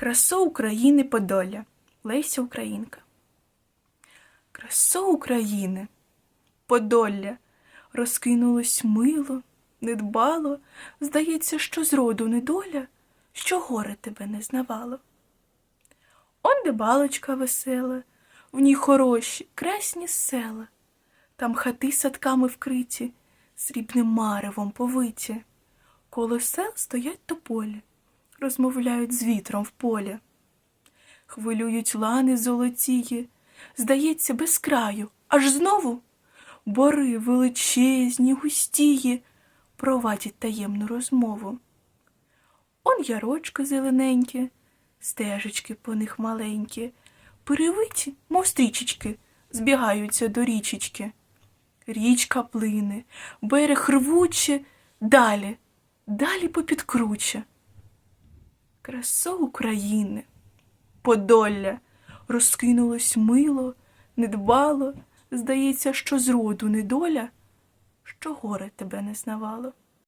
Красо України Подолля Леся Українка. Красо України, Подолля, розкинулось мило, недбало, здається, що зроду недоля, що горе тебе не знавало. Он де балочка весела, в ній хороші, красні села, там хати садками вкриті, срібним маревом повиті. Коло сел стоять тополі, розмовляють з вітром в полі. Хвилюють лани золотії, здається, без краю, аж знову бори величезні, густії, провадять таємну розмову. Он ярочки зелененькі, стежечки по них маленькі, перевиті, мов стрічечки, збігаються до річечки. Річка плине, берег рвуче, далі, далі попід Красо України, Подолля, розкинулось мило, недбало, здається, що зроду недоля, що горе тебе не знавало.